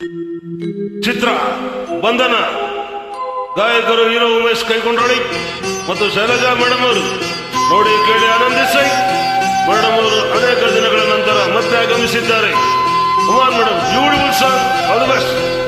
ಚಿತ್ರ, ಬಂಧನ. ಗಾಯಕರು ಹೀರೋ ಉಮೇಶ್ ಕೈಕೊಂಡೋಳಿ ಮತ್ತು ಶೈಲಜಾ ಮೇಡಮ್ ಅವರು. ನೋಡಿ, ಕೇಳಿ, ಆನಂದಿಸಿ. ಮೇಡಮ್ ಅವರು ಅನೇಕ ದಿನಗಳ ನಂತರ ಮತ್ತೆ ಆಗಮಿಸಿದ್ದಾರೆ. Kumar madam beautiful song all the best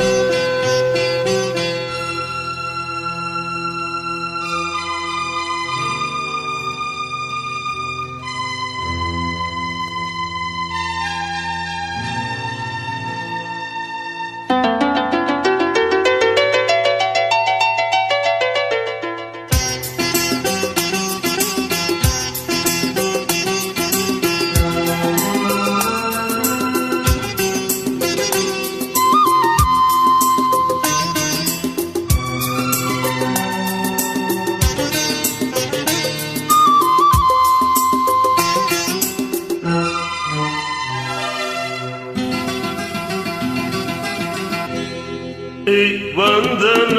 ಈ ಬಂಧನ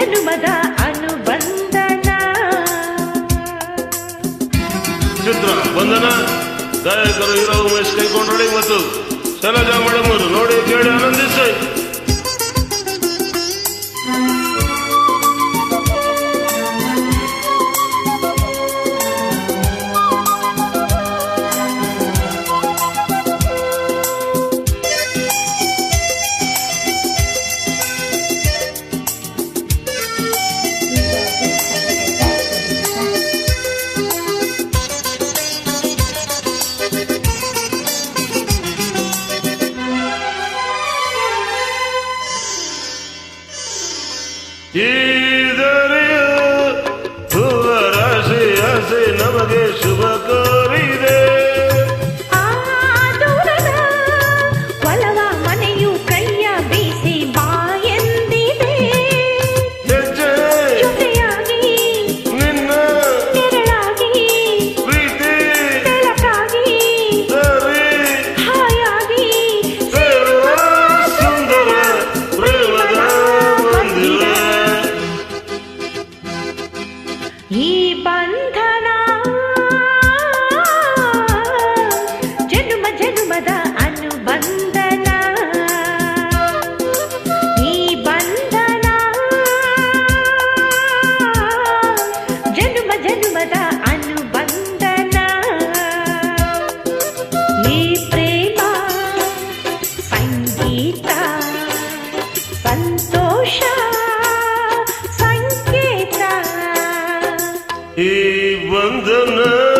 ಜನುಮದ ಅನುಬಂಧನ. ಚಿತ್ರ ಬಂಧನ ಗಾಯಕರು ಇರೋ ಉಮೇಶ್ ಕೈಕೊಂಡೋಳಿ ಮತ್ತು ಶೈಲಜಾ ಮೇಡಮ್ ನೋಡಿ ಕೇಳಿ ಆನಂದಿಸಿ. Yeah. bandana